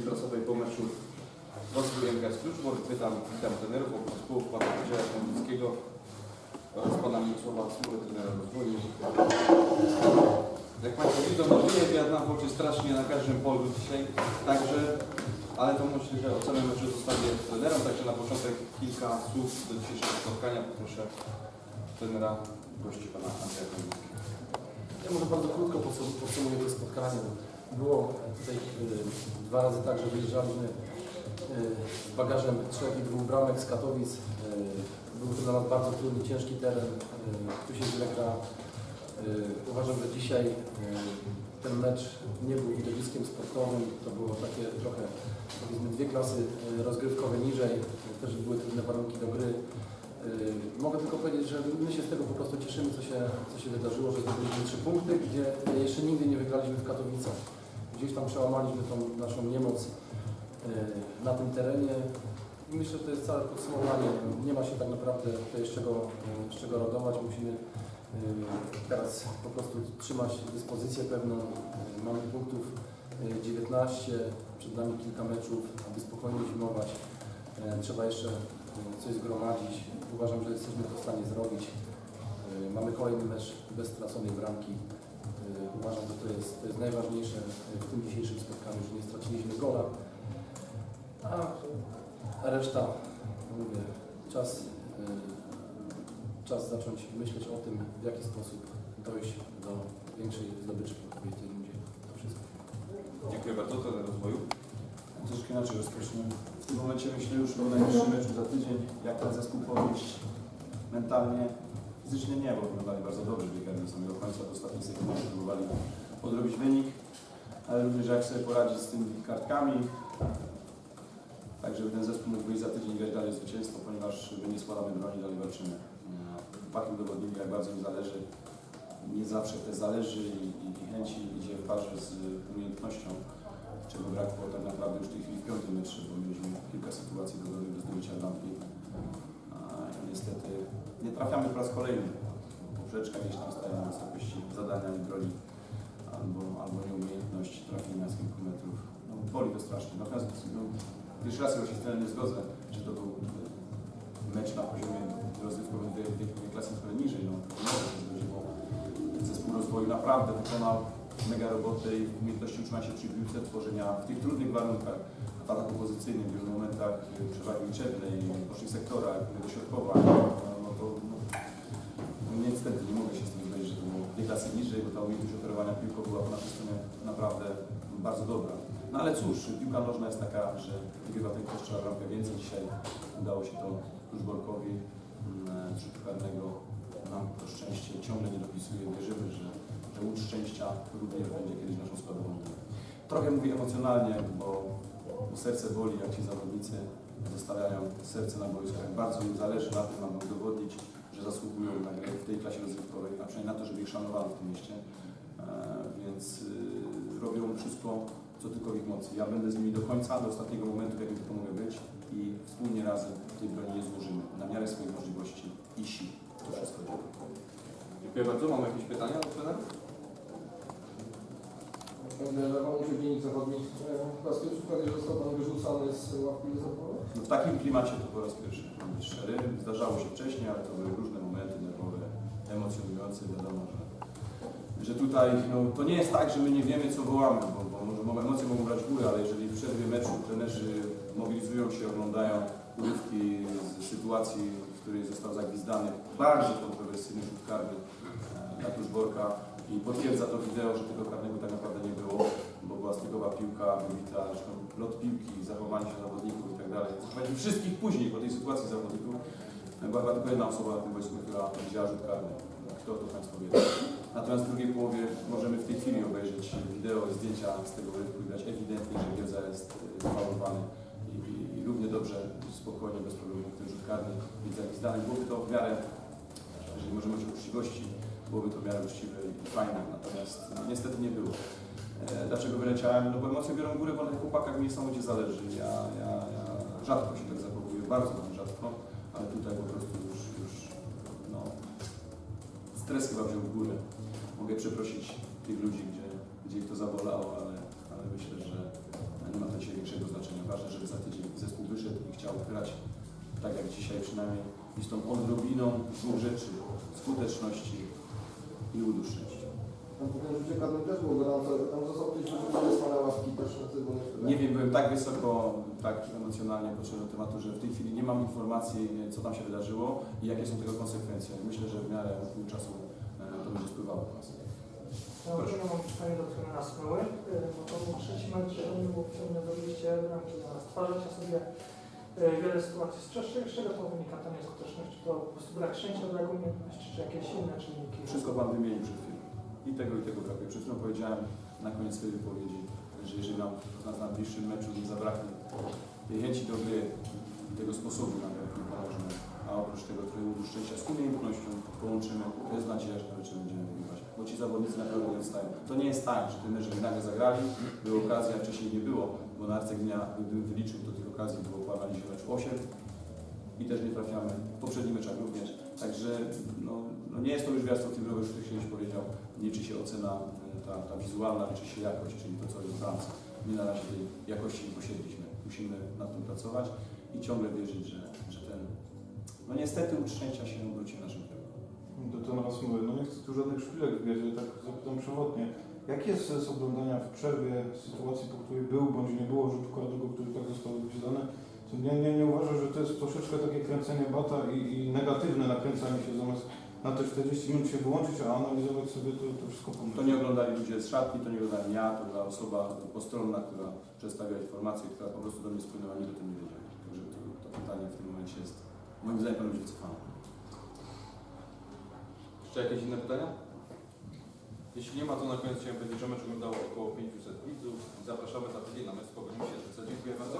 konferencji prasowej po meczu rozwój MKS Kluczbork. Pytam, witam trenerów, zespołu pana Andrzeja Kądickiego oraz pana Mirosława Smury, trenera rozwoju. Jak Państwo widzą, no żyje Wietnam w oczy strasznie na każdym polu dzisiaj, także, ale to myślę, że ocenę meczu zostawię trenerom, także na początek kilka słów do dzisiejszego spotkania. Poproszę trenera gości pana Andrzeja Kądickiego. Ja może bardzo krótko podsum- podsumuję to spotkanie. Było tutaj y, dwa razy tak, że wyjeżdżaliśmy y, z bagażem trzech i dwóch bramek z Katowic. Y, był to dla nas bardzo trudny, ciężki teren. Tu się źle uważam, że dzisiaj ten mecz nie był widowiskiem sportowym. To było takie trochę, powiedzmy, dwie klasy rozgrywkowe niżej. Też były trudne warunki do gry. Mogę tylko powiedzieć, że my się z tego po prostu cieszymy, co się, co się wydarzyło, że zdobyliśmy trzy punkty, gdzie jeszcze nigdy nie wygraliśmy w Katowicach. Gdzieś tam przełamaliśmy tą naszą niemoc yy, na tym terenie. Myślę, że to jest całe podsumowanie. Nie ma się tak naprawdę tutaj z czego, yy, z czego radować. Musimy yy, teraz po prostu trzymać dyspozycję pewną. Mamy punktów yy, 19, przed nami kilka meczów, aby spokojnie zimować. Trzeba jeszcze coś zgromadzić. Uważam, że jesteśmy to w stanie zrobić. Mamy kolejny mecz bez straconej bramki. Yy, Uważam, że to jest, to jest najważniejsze w tym dzisiejszym spotkaniu, że nie straciliśmy gola. A reszta, mówię, czas, yy, czas zacząć myśleć o tym, w jaki sposób dojść do większej zdobyczy w tej rundzie. To wszystko. Dziękuję bardzo, trener rozwoju. Troszkę inaczej rozpocznę. W tym momencie myślę już o najbliższym meczu za tydzień, jak ten zespół podnieść mentalnie. Fizycznie nie, bo wyglądali bardzo dobrze, biegali do samego końca, do ostatniej sekundy próbowali odrobić wynik, ale również jak sobie poradzić z tymi kartkami, tak żeby ten zespół mógł wyjść za tydzień grać dalej zwycięstwo, ponieważ my nie składamy broni, dalej walczymy. Chłopaki udowodnili, jak bardzo im zależy. Nie zawsze te zależy i, i, chęci idzie w parze z umiejętnością czego brakło tak naprawdę już w tej chwili w piątym meczu, bo mieliśmy kilka sytuacji do zdobycia bramki. A niestety nie trafiamy po raz kolejny. Poprzeczka gdzieś tam staje na wysokości zadania i broni, albo, albo nieumiejętność trafienia z kilku metrów. No, boli to strasznie. Natomiast no, pierwszy raz się z tym nie zgodzę, że to był mecz na poziomie rozrywkowym tej, klasy trochę niżej. No, bo zespół rozwoju naprawdę wykonał mega robotę i umiejętności utrzymania się przy piłce, tworzenia w tych trudnych warunkach, w ataku pozycyjnym, w wielu momentach przewagi liczebnej, w bocznych sektorach, dośrodkowań, niżej, bo ta umiejętność operowania piłką była po naszej stronie naprawdę bardzo dobra. No ale cóż, piłka nożna jest taka, że wygrywa ten, kto strzela bramkę więcej. Dzisiaj udało się to Różborkowi mm, rzutu karnego. Nam to szczęście ciągle nie dopisuje. Wierzymy, że że łódź szczęścia również będzie kiedyś naszą składową. Trochę mówię emocjonalnie, bo serce boli, jak ci zawodnicy zostawiają serce na boisku. Jak bardzo im zależy na tym, aby udowodnić, że zasługują na grę w tej klasie rozrywkowej, a przynajmniej na to, żeby ich szanowano w tym mieście. E, więc y, robią wszystko, co tylko w ich mocy. Ja będę z nimi do końca, do ostatniego momentu, w jakim tylko mogę być i wspólnie razem tej broni nie złożymy na miarę swoich możliwości i sił. To wszystko. Dziękuję bardzo. Mamy jakieś pytania do? Zachodni. Po raz pierwszy został Pan wyrzucany z ławki? No w takim klimacie to po raz pierwszy, mam szczery. Zdarzało się wcześniej, ale to były różne momenty nerwowe, emocjonujące. Wiadomo, że, że tutaj no, to nie jest tak, że my nie wiemy, co wołamy, bo, bo może emocje mogą brać górę, ale jeżeli w przerwie meczu trenerzy mobilizują się, oglądają urywki z sytuacji, w której został zagwizdany bardzo kontrowersyjny rzut karny e, na Tuszborka i potwierdza to wideo, że tego karnego tak naprawdę piłka wybita, zresztą lot piłki, zachowanie się zawodników i tak dalej. Wszystkich później po tej sytuacji zawodników była chyba tylko jedna osoba na tym boisku, która widziała rzut karny. Kto to Państwo wie? Natomiast w drugiej połowie możemy w tej chwili obejrzeć wideo zdjęcia z tego rynku i widać ewidentnie, że Giedza jest e, zafalowany i, i, i równie dobrze, spokojnie, bez problemu ten rzut karny być zagwizdany. Byłoby to w miarę, jeżeli możemy mówić o uczciwości, byłoby to w miarę uczciwe i fajne, natomiast no, niestety nie było. E, dlaczego wyleciałem? No bo emocje biorą górę, bo na chłopakach mi niesamowicie zależy. Ja, ja, ja rzadko się tak zachowuję, bardzo rzadko, ale tutaj po prostu już, już no, stres chyba wziął w górę. Mogę przeprosić tych ludzi, gdzie, gdzie ich to zabolało, ale, ale myślę, że nie ma to dzisiaj większego znaczenia. Ważne, żeby za tydzień zespół wyszedł i chciał grać tak jak dzisiaj przynajmniej i z tą odrobiną dwóch rzeczy, skuteczności i ludu też było gorąco, tam został ktoś też na trybunie. Nie wiem, byłem tak wysoko, tak emocjonalnie podszedłem do tematu, że w tej chwili nie mam informacji, co tam się wydarzyło i jakie są tego konsekwencje. Myślę, że w miarę upływu czasu e, to będzie spływało do nas. Ja Proszę. ogólnie mam pytanie do trenera Smoły, y, bo to był trzeci mecz, pewnie zrobiliście bramki na stwarzacie sobie y, wiele sytuacji. Z czego, z czego to wynika ta nieskuteczność? Czy to po prostu brak szczęścia, brak umiejętności, czy jakieś inne czynniki? Wszystko Pan wymienił przed chwilą. I tego, i tego brakuje. Przed chwilą powiedziałem na koniec swojej wypowiedzi, że jeżeli nam na najbliższym meczu nie zabraknie tej chęci do gry, tego sposobu na jaki możemy, a oprócz tego trochę szczęścia z umiejętnością połączymy, to jest nadzieja, że mecze będziemy wygrywać. Bo ci zawodnicy naprawdę dostają. To nie jest tak, że ten mecz nagle zagrali, była okazja, wcześniej nie było, bo na arce dnia, gdybym wyliczył, to tych okazji było po analizie mecz 8 i też nie trafiamy. W poprzednich meczach również. Także no, no nie jest to już gwiazdą fibrowe, już ktoś kiedyś powiedział, liczy się ocena y, ta, ta wizualna, liczy się jakość, czyli to, co jest bramce. My na razie tej jakości nie posiedliśmy. Musimy nad tym pracować i ciągle wierzyć, że, że ten, no niestety szczęścia się obróci w naszym kierunku. Do ten raz mówię, no nie chcę tu żadnych szpilek ale tak zapytam przewodnie. Jaki jest sens oglądania w przerwie sytuacji, po której był bądź nie było rzutu karnego, który tak został? Czy nie, nie, nie uważasz, że to jest troszeczkę takie kręcenie bata i, i negatywne nakręcanie się zamiast na te 40 minut się wyłączyć, a analizować sobie to, to wszystko po To nie oglądali ludzie z szatni, to nie oglądałem ja, to była osoba postronna, która przedstawia informacje, która po prostu do mnie spłynęła, nikt o tym nie wiedział. Także to, to pytanie w tym momencie jest, moim zdaniem, powinno być wycofane. Jeszcze jakieś inne pytania? Jeśli nie ma, to na koniec chciałem powiedzieć, że mecz oglądało około 500 widzów. Zapraszamy za tydzień na mecz Pogonią Siedlce. Dziękuję bardzo.